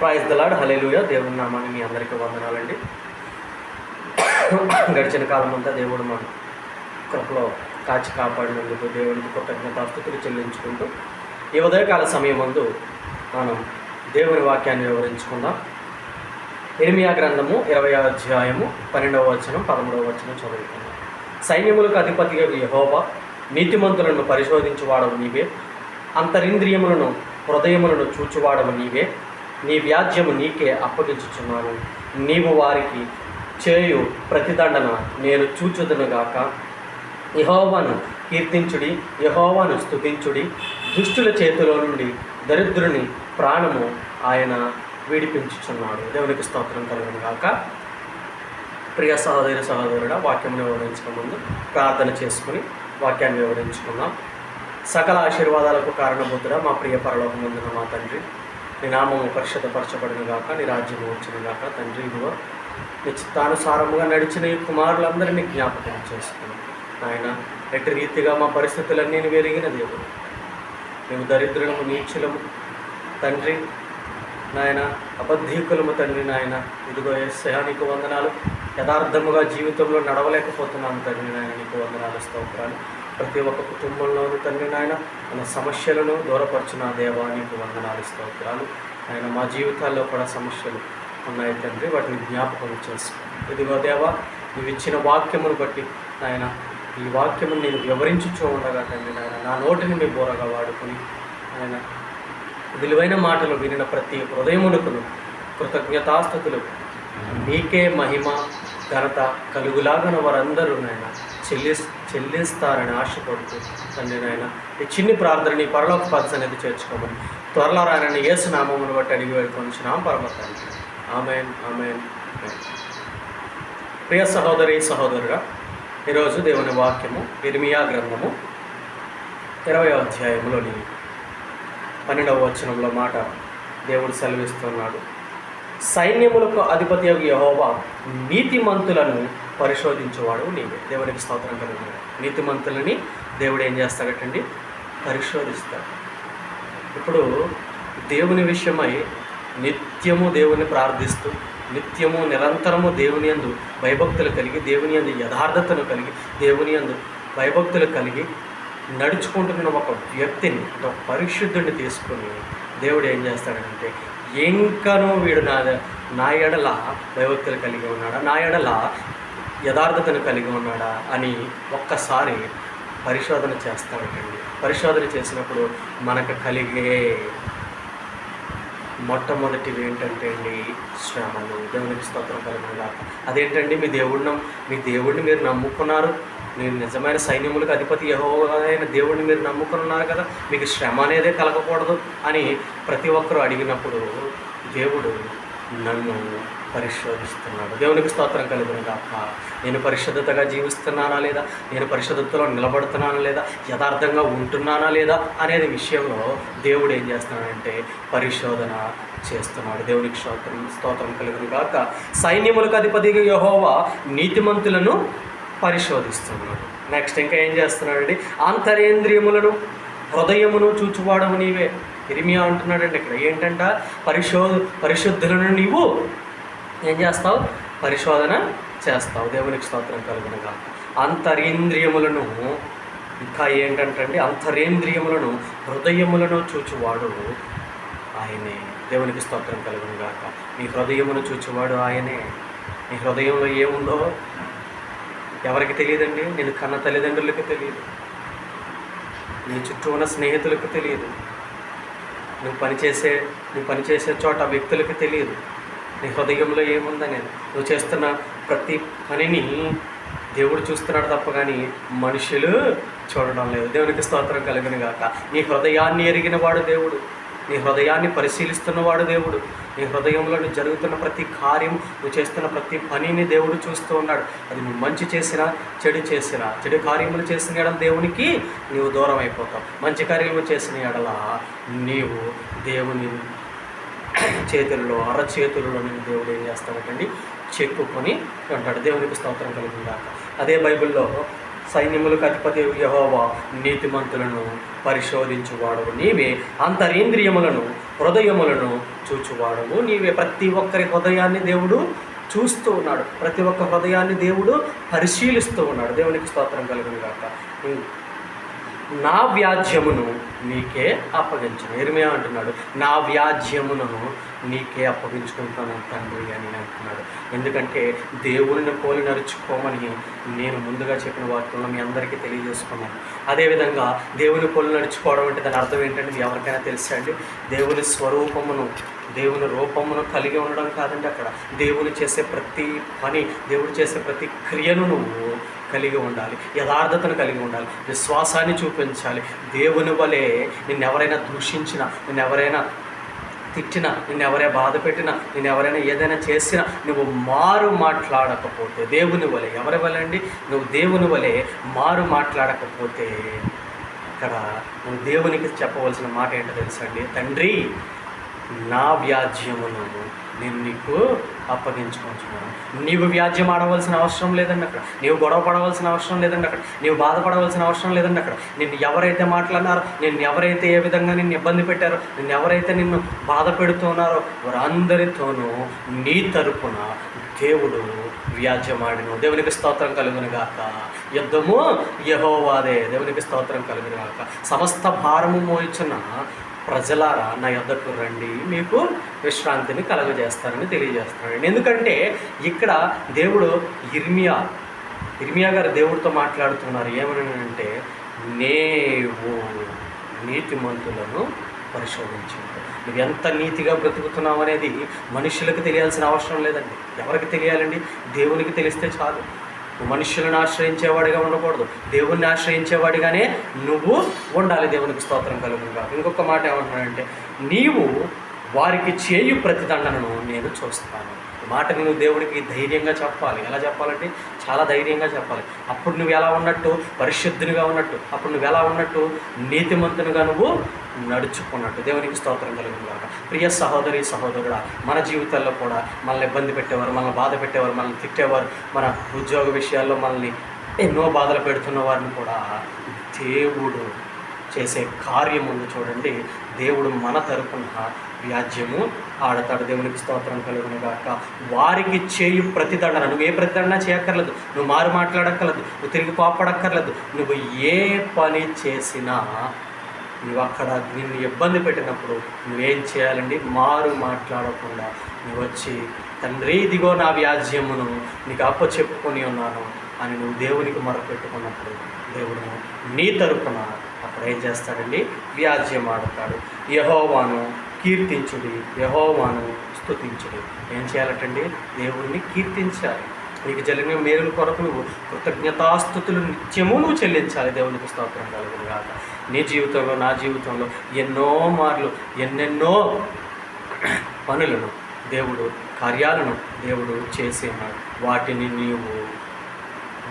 Praise the Lord hallelujah దేవుని నామాన్ని మీ అందరికీ వందనాలండి. గడిచిన కాలం అంతా దేవుడు మన కృపలో కాచి కాపాడినందుకు దేవునికి కృతజ్ఞతాస్థుతులు చెల్లించుకుంటూ ఈ ఉదయకాల సమయం ముందు మనం దేవుని వాక్యాన్ని వివరించుకుందాం. ఎనిమియా గ్రంథము ఇరవై అధ్యాయము పన్నెండవ వచనం పదమూడవ వచనం చదువుకుందాం. సైన్యములకు అధిపతిగా యహోబా నీతిమంతులను పరిశోధించువాడవు నీవే. అంతరింద్రియములను హృదయములను చూచువాడవు నీవే. నీ వ్యాజ్యము నీకే అప్పగించుచున్నాను. నీవు వారికి చేయు ప్రతిదండన నేను చూచుదునుగాక యహోవాను కీర్తించుడి యహోవాను స్తుతించుడి. దుష్టుల చేతిలో నుండి దరిద్రుని ప్రాణము ఆయన విడిపించుచున్నాడు. దేవునికి స్తోత్రం కలుగును గాక. ప్రియ సహోదరి సహోదరుడా వాక్యం వివరించక ముందు ప్రార్థన చేసుకుని వాక్యాన్ని వివరించుకుందాం. సకల ఆశీర్వాదాలకు కారణభూతుడా మా ప్రియ పరలోకమందున మా తండ్రి. నీ నామము పరిశుద్ధపరచబడిన గాక నీ రాజ్యము వచ్చిన గాక తండ్రి ఇదిగో నీ చిత్తానుసారముగా నడిచిన ఈ కుమారులందరినీ జ్ఞాపకం చేసుకున్నాం ఆయన ఎట్టి రీతిగా మా పరిస్థితులన్నీ నువ్వు దేవుడు. మేము దరిద్రులము నీచులము తండ్రి నాయన అబద్ధీకులము తండ్రి నాయన ఇదిగో ఏసయా నీకు వందనాలు. యథార్థముగా జీవితంలో నడవలేకపోతున్నాను తండ్రి నాయన నీకు వందనాలు స్తోత్రాలు. ప్రతి ఒక్క కుటుంబంలోనూ తండ్రి నాయన మన సమస్యలను దూరపరచిన దేవా నీకు వందనాలు స్తోత్రాలు. ఆయన మా జీవితాల్లో కూడా సమస్యలు ఉన్నాయి తండ్రి వాటిని జ్ఞాపకం చేసుకో ఇదిగో దేవా నువ్వు ఇచ్చిన వాక్యమును బట్టి నాయన ఈ వాక్యమును నేను వివరించుచూ ఉండగా తండ్రి నాయన నా నోటిని మీ బోరగా వాడుకొని ఆయన విలువైన మాటలు వినిన ప్రతి హృదయమునకును కృతజ్ఞతాస్థుతులు. మీకే మహిమ ఘనత కలుగులాగన వారందరూ నాయన. చెల్లి చెల్లిస్తారని ఆశపడుతూ తండ్రి నాయన ఈ చిన్ని ప్రార్థనని పరలోక పదస్ అనేది చేర్చుకోమని త్వరలో రాయనని యేసు నామమును బట్టి అడిగి వేడుకొని నామ పరమతాన్ని ఆమెన్ ఆమెన్ ప్రియ సహోదరి సహోదరుగా ఈరోజు దేవుని వాక్యము ఇర్మియా గ్రంథము ఇరవై అధ్యాయంలోని పన్నెండవ వచనంలో మాట దేవుడు సెలవిస్తున్నాడు. సైన్యములకు అధిపతి యహోవా నీతిమంతులను పరిశోధించేవాడు నీవే. దేవునికి స్తోత్రం కలిగినాడు నీతిమంతులని దేవుడు ఏం చేస్తాడటండి? పరిశోధిస్తాడు. ఇప్పుడు దేవుని విషయమై నిత్యము దేవుని ప్రార్థిస్తూ నిత్యము నిరంతరము దేవుని యందు భయభక్తులు కలిగి దేవుని యందు యథార్థతను కలిగి దేవుని యందు భయభక్తులు కలిగి నడుచుకుంటున్న ఒక వ్యక్తిని ఒక పరిశుద్ధుడిని తీసుకొని దేవుడు ఏం చేస్తాడంటే ఇంకనూ వీడు నా నా ఎడల భయభక్తులు కలిగి ఉన్నాడా? నా ఎడల యథార్థతను కలిగి ఉన్నాడా? అని ఒక్కసారి పరిశోధన చేస్తాడటండి పరిశోధన చేసినప్పుడు మనకు కలిగే మొట్టమొదటివి ఏంటంటే అండి శ్రమలు. దేవునికి స్తోత్రం కలిగిన అదేంటండి? మీ దేవుడిని మీ దేవుడిని మీరు నమ్ముకున్నారు. నేను నిజమైన సైన్యములకు అధిపతి యహోవైన దేవుడిని మీరు నమ్ముకున్నారు కదా మీకు శ్రమ అనేదే కలగకూడదు అని ప్రతి ఒక్కరూ అడిగినప్పుడు దేవుడు నన్ను పరిశోధిస్తున్నాడు. దేవునికి స్తోత్రం కలిగిన కాక నేను పరిశుద్ధతగా జీవిస్తున్నానా లేదా? నేను పరిశుద్ధతలో నిలబడుతున్నానా లేదా? యథార్థంగా ఉంటున్నానా లేదా అనేది విషయంలో దేవుడు ఏం చేస్తున్నాడంటే పరిశోధన చేస్తున్నాడు. దేవునికి స్తోత్రం స్తోత్రం కలిగిన కాక సైన్యములకు అధిపతిగా యహోవా నీతిమంతులను పరిశోధిస్తున్నాడు. నెక్స్ట్ ఇంకా ఏం చేస్తున్నాడండి? అంతరేంద్రియములను హృదయమును చూచువాడము నీవే. ఇరిమియా అంటున్నాడండి ఇక్కడ. ఏంటంట? పరిశో పరిశుద్ధులను నీవు ఏం చేస్తావు? పరిశోధన చేస్తావు. దేవునికి స్తోత్రం కలుగునగా. అంతరేంద్రియములను ఇంకా ఏంటంటే అంతరేంద్రియములను హృదయములను చూచువాడు ఆయనే. దేవునికి స్తోత్రం కలుగునగాక. నీ హృదయమును చూచువాడు ఆయనే. నీ హృదయంలో ఏముందో ఎవరికి తెలియదండి? నేను కన్న తల్లిదండ్రులకు తెలియదు. నీ చుట్టూ ఉన్న స్నేహితులకు తెలియదు. నువ్వు పనిచేసే నువ్వు పనిచేసే చోట వ్యక్తులకు తెలియదు. నీ హృదయంలో ఏముందనేది? నువ్వు చేస్తున్న ప్రతి పనిని దేవుడు చూస్తున్నాడు తప్ప కానీ మనుషులు చూడడం లేదు. దేవునికి స్తోత్రం కలిగిన గాక నీ హృదయాన్ని ఎరిగిన వాడు దేవుడు. నీ హృదయాన్ని పరిశీలిస్తున్నవాడు దేవుడు. నీ హృదయంలో నువ్వు జరుగుతున్న ప్రతి కార్యం నువ్వు చేస్తున్న ప్రతి పనిని దేవుడు చూస్తూ ఉన్నాడు. అది నువ్వు మంచి చేసినా చెడు చేసినా చెడు కార్యములు చేసిన ఎడల దేవునికి నీవు దూరం అయిపోతావు. మంచి కార్యములు చేసిన ఎడల నీవు దేవుని చేతుల్లో అరచేతుల్లో నేను దేవుడు ఏం చేస్తాడండి చెక్కుకొని ఉంటాడు. దేవునికి స్తోత్రం కలిగిందాక అదే బైబిల్లో సైన్యములకు అధిపతి యహోవా నీతిమంతులను పరిశోధించువాడు. నీవే అంతరేంద్రియములను హృదయములను చూచువాడవు నీవే ప్రతి ఒక్కరి హృదయాన్ని దేవుడు చూస్తూ ఉన్నాడు. ప్రతి ఒక్క హృదయాన్ని దేవుడు పరిశీలిస్తూ ఉన్నాడు. దేవునికి స్తోత్రం కలుగును కాక నా వ్యాజ్యమును నీకే అప్పగించను. ఎరిమియా అంటున్నాడు నా వ్యాజ్యమును నీకే అప్పగించుకుంటాను తండ్రి అని అంటున్నాడు. ఎందుకంటే దేవుని పోలి నడుచుకోమని నేను ముందుగా చెప్పిన వాక్యంలో మీ అందరికీ తెలియజేసుకున్నాను. అదేవిధంగా దేవుని పోలి నడుచుకోవడం అంటే దాని అర్థం ఏంటంటే ఎవరికైనా తెలుసా అండి? దేవుని స్వరూపమును దేవుని రూపమును కలిగి ఉండడం కాదండి అక్కడ. దేవుని చేసే ప్రతి పని దేవుడు చేసే ప్రతి క్రియను నువ్వు కలిగి ఉండాలి యథార్థతను కలిగి ఉండాలి విశ్వాసాన్ని చూపించాలి. దేవుని వలె నిన్ను ఎవరైనా దూషించినా నిన్ను ఎవరైనా తిట్టినా నిన్ను ఎవరైనా బాధ పెట్టినా నేను ఎవరైనా ఏదైనా చేసినా నువ్వు మారు మాట్లాడకపోతే దేవుని వలె ఎవరి వలె అండి? నువ్వు దేవుని వలె మారు మాట్లాడకపోతే ఇక్కడ నువ్వు దేవునికి చెప్పవలసిన మాట ఏంటో తెలుసండి తండ్రి నా వ్యాజ్యమును నేను నీకు అప్పగించుకుంటున్నాను నీవు వ్యాజ్యం ఆడవలసిన అవసరం లేదండి అక్కడ. నీవు గొడవ పడవలసిన అవసరం లేదండి అక్కడ. నీవు బాధపడవలసిన అవసరం లేదండి అక్కడ. నిన్ను ఎవరైతే మాట్లాడినారో నిన్ను ఎవరైతే ఏ విధంగా నిన్ను ఇబ్బంది పెట్టారో నిన్ను ఎవరైతే నిన్ను బాధ పెడుతున్నారో వారందరితోనూ నీ తరపున దేవుడు వ్యాజ్యమాడిను. దేవునికి స్తోత్రం కలుగును గాక. యుద్ధము యహోవాదే. దేవునికి స్తోత్రం కలుగును గాక. సమస్త భారము మోయించిన ప్రజలారా నా యొద్దకు రండి. మీకు విశ్రాంతిని కలగజేస్తానని తెలియజేస్తున్నాడు ఎందుకంటే ఇక్కడ దేవుడు ఇర్మియా ఇర్మియా గారు దేవుడితో మాట్లాడుతున్నారు. ఏమని అంటే నేవు నీతిమంతులను పరిశోధించండి నువ్వు ఎంత నీతిగా బ్రతుకుతున్నావు అనేది మనుషులకు తెలియాల్సిన అవసరం లేదండి. ఎవరికి తెలియాలండి? దేవునికి తెలిస్తే చాలు. మనుషులను ఆశ్రయించేవాడిగా ఉండకూడదు. దేవుణ్ణి ఆశ్రయించేవాడిగానే నువ్వు ఉండాలి. దేవునికి స్తోత్రం కలుగుగా ఇంకొక మాట ఏమంటున్నాడంటే నీవు వారికి చేయు ప్రతిదండనను నేను చూస్తాను. మాట నువ్వు దేవుడికి ధైర్యంగా చెప్పాలి. ఎలా చెప్పాలంటే చాలా ధైర్యంగా చెప్పాలి. అప్పుడు నువ్వు ఎలా ఉన్నట్టు? పరిశుద్ధునిగా ఉన్నట్టు. అప్పుడు నువ్వు ఎలా ఉన్నట్టు? నీతిమంతునిగా నువ్వు నడుచుకున్నట్టు. దేవునికి స్తోత్రం కలుగుగాక ప్రియ సహోదరి సహోదరుడా మన జీవితాల్లో కూడా మనల్ని ఇబ్బంది పెట్టేవారు మనల్ని బాధ పెట్టేవారు మనల్ని తిట్టేవారు మన ఉద్యోగ విషయాల్లో మనల్ని ఎన్నో బాధలు పెడుతున్న వారిని కూడా దేవుడు చేసే కార్యం ఉంది చూడండి. దేవుడు మన తరపున వ్యాజ్యము ఆడతాడు. దేవునికి స్తోత్రం కలుగును గాక. వారికి చేయు ప్రతిదండన నువ్వు ఏ ప్రతిదండన చేయక్కర్లేదు. నువ్వు మారు మాట్లాడక్కర్లేదు. నువ్వు తిరిగి కోపడక్కర్లేదు నువ్వు ఏ పని చేసినా నువ్వు అక్కడ నిన్ను ఇబ్బంది పెట్టినప్పుడు నువ్వేం చేయాలండి? మారు మాట్లాడకుండా నువ్వు వచ్చి తండ్రి ఇదిగో నా వ్యాజ్యమును నీకు అప్ప చెప్పుకొని ఉన్నాను అని నువ్వు దేవునికి మొరపెట్టుకున్నప్పుడు దేవుడు నీ తరపున అక్కడ ఏం చేస్తాడండి? వ్యాజ్యం ఆడతాడు. యహోవాను కీర్తించుడి యహోవాను స్థుతించుడి ఏం చేయాలటండి? దేవుడిని కీర్తించాలి. నీకు జరిగిన మేలుల కొరకు నువ్వు కృతజ్ఞతాస్థుతులు నిత్యము నువ్వు చెల్లించాలి. దేవునికి స్తోత్రం కలుగును కాక నీ జీవితంలో నా జీవితంలో ఎన్నో మార్లు ఎన్నెన్నో పనులను దేవుడు కార్యాలను దేవుడు చేసి వాటిని నీవు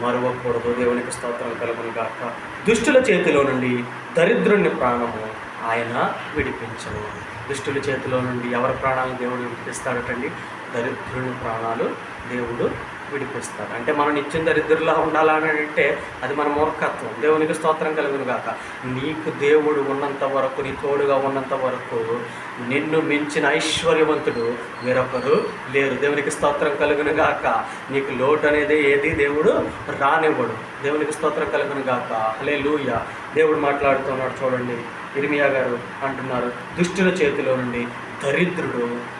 మరవకూడదు. దేవునికి స్తోత్రం కలుగును గాక దుష్టుల చేతిలో నుండి దరిద్రుని ప్రాణము ఆయన విడిపించను. దుష్టుల చేతిలో నుండి ఎవరి ప్రాణాలు దేవుడు విడిపిస్తాడటండి? దరిద్రుని ప్రాణాలు దేవుడు విడిపిస్తాడు అంటే మనం నిత్యం దరిద్రులా ఉండాలని అంటే అది మన మూర్ఖత్వం. దేవునికి స్తోత్రం కలుగును గాక నీకు దేవుడు ఉన్నంత వరకు నీ తోడుగా ఉన్నంత వరకు నిన్ను మించిన ఐశ్వర్యవంతుడు వేరొకరు లేరు. దేవునికి స్తోత్రం కలుగును గాక నీకు లోటు అనేది ఏది? దేవుడు రానివ్వడు. దేవునికి స్తోత్రం కలుగును గాక అలే లూయ దేవుడు మాట్లాడుతున్నాడు చూడండి. ఇర్మియా గారు అంటున్నారు. దుష్టుల చేతిలో నుండి దరిద్రుడు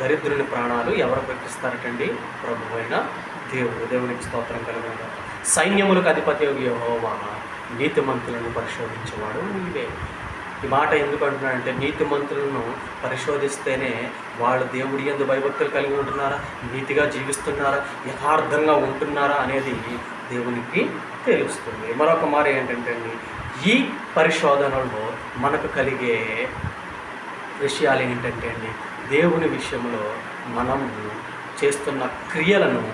దరిద్రుని ప్రాణాలు ఎవరు ప్రకటిస్తారటండి ప్రభు అయిన దేవుడు. దేవునికి స్తోత్రం కలిగిన. సైన్యములకు అధిపతి యెహోవా నీతిమంతులను పరిశోధించేవాడు నీవే. ఈ మాట ఎందుకు అంటున్నాడంటే నీతిమంతులను పరిశోధిస్తేనే వాళ్ళు దేవుడి ఎందు భయభక్తులు కలిగి ఉంటున్నారా? నీతిగా జీవిస్తున్నారా? యథార్థంగా ఉంటున్నారా అనేది దేవునికి తెలుస్తుంది. మరొక మాట ఏంటంటే అండి, ఈ పరిశోధనలో మనకు కలిగే విషయాలు ఏంటంటే అండి దేవుని విషయంలో మనం చేస్తున్న క్రియలను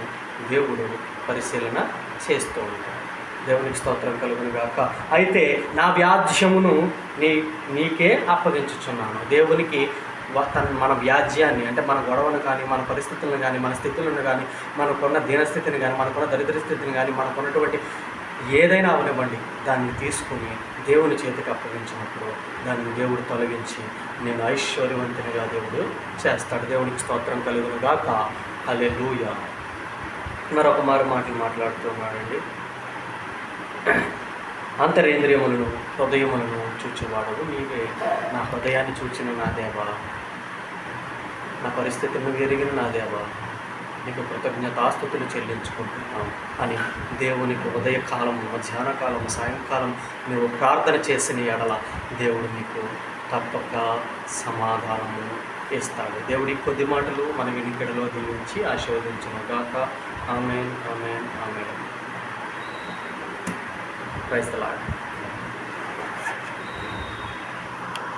దేవుడు పరిశీలన చేస్తూ ఉంటాడు. దేవునికి స్తోత్రం కలుగును గాక. అయితే నా వ్యాజ్యమును నీ నీకే అప్పగించుచున్నాను. దేవునికి వ- తన మన వ్యాజ్యాన్ని అంటే మన గొడవను కానీ మన పరిస్థితులను కానీ మన స్థితులను కానీ మనకున్న దీనస్థితిని కానీ మనకున్న దరిద్ర స్థితిని కానీ మనకున్నటువంటి ఏదైనా అవనివ్వండి. దాన్ని తీసుకుని దేవుని చేతికి అప్పగించినప్పుడు దాన్ని దేవుడు తొలగించి నేను ఐశ్వర్యవంతునిగా దేవుడు చేస్తాడు. దేవునికి స్తోత్రం కలుగును గాక. లూయ మరొక మారు మాటలు మాట్లాడుతున్నాడండి అంతరేంద్రియములను హృదయములను చూచేవాడు నీవే నా హృదయాన్ని చూచిన నా దేవా. నా పరిస్థితిని ఎరిగిన నా దేవా. నీకు కృతజ్ఞతాస్థుతులు చెల్లించుకుంటున్నాం అని దేవునికి ఉదయకాలం మధ్యాహ్నకాలం సాయంకాలం నువ్వు ప్రార్థన చేసిన ఎడల దేవుడు నీకు తప్పక సమాధానము ఇస్తాడు. దేవుడి కొద్ది మాటలు మన వినికిడిలో దీవించి ఆశీర్వదించిన గాక ఆమెన్ ఆమెన్. ఆమెన్ క్రైస్తలాడు